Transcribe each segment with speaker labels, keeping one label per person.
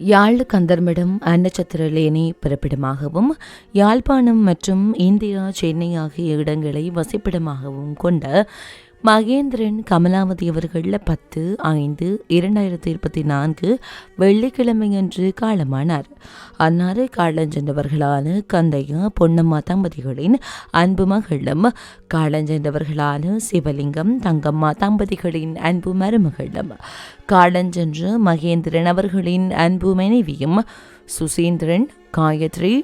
Speaker 1: யாழ் கந்தர்மிடம் அன்னச்சத்திரலேனி பிறப்பிடமாகவும் யாழ்ப்பாணம் மற்றும் இந்தியா சென்னை ஆகிய இடங்களை வசிப்பிடமாகவும் கொண்ட மகேந்திரன் கமலாவதி அவர்களில் பத்து ஐந்து இரண்டாயிரத்தி இருபத்தி நான்கு வெள்ளிக்கிழமையன்று காலமானார். அன்னாறு காலஞ்சென்றவர்களான கந்தையா பொன்னம்மா தம்பதிகளின் அன்பு மகளும் காலஞ்சென்றவர்களான சிவலிங்கம் தங்கம்மா தம்பதிகளின் அன்பு மருமகளும் காலஞ்சென்று மகேந்திரன் அவர்களின் அன்பு மனைவியும் சுசீந்திரன் காயத்ரி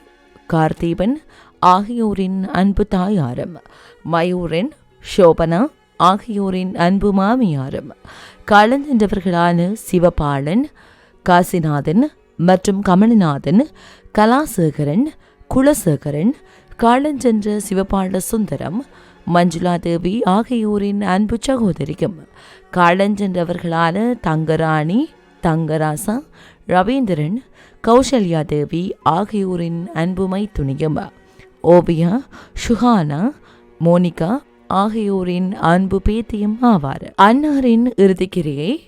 Speaker 1: கார்த்தீபன் ஆகியோரின் அன்பு தாயாரம் மயூரின் ஷோபனா ஆகியோரின் அன்பு மாமியாரும் காலஞ்சென்றவர்களான சிவபாலன் காசிநாதன் மற்றும் கமலநாதன் கலாசேகரன் குலசேகரன் காலஞ்சென்ற சிவபால சுந்தரம் மஞ்சுளா தேவி ஆகியோரின் அன்பு சகோதரியும் காலஞ்சென்றவர்களான தங்கராணி தங்கராசா ரவீந்திரன் கௌசல்யா தேவி ஆகியோரின் அன்புமை துணியும் ஓவியா சுஹானா மோனிகா ஆகியோரின் அன்பு பேத்தியும் ஆவார். அன்னாரின் இறுதிக்கிரியை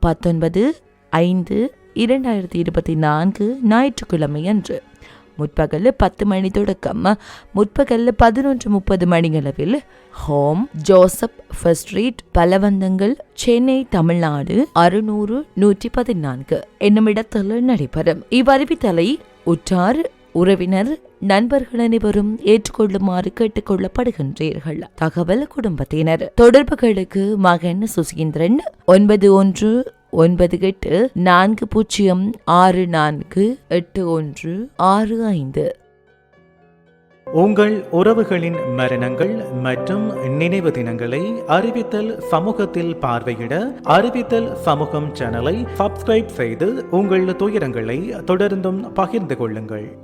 Speaker 1: பத்தொன்பது ஐந்து இரண்டாயிரத்தி இருபத்தி நான்கு ஞாயிற்றுக்கிழமை அன்று. முற்பகல் பத்து மணி தொடக்கம். முற்பகல் பதினொன்று முப்பது மணியளவில் ஹோம் ஜோசப் ஃபர்ஸ்ட் ஸ்ட்ரீட் பலவந்தங்கள் சென்னை தமிழ்நாடு அறுநூறு நூற்றி பதினான்கு என்னும் இடத்தில் நடைபெறும். இவ்வறிவித்தலை உற்றார் உறவினர் நண்பர்கள் அனைவரும் ஏற்றுக்கொள்ளுமாறு கேட்டுக்கொள்ளப்படுகின்றீர்கள். தகவல் குடும்பத்தினர். தொடர்புகளுக்கு மகன் சுசீந்திரன் ஒன்பது ஒன்று ஒன்பது எட்டு நான்கு பூஜ்ஜியம் ஆறு நான்கு எட்டு ஒன்று ஆறு ஐந்து.
Speaker 2: உங்கள் உறவுகளின் மரணங்கள் மற்றும் நினைவு தினங்களை அறிவித்தல் சமூகத்தில் பார்வையிட அறிவித்தல் சமூகம் சேனலை சப்ஸ்கிரைப் செய்து உங்கள் துயரங்களை தொடர்ந்தும் பகிர்ந்து கொள்ளுங்கள்.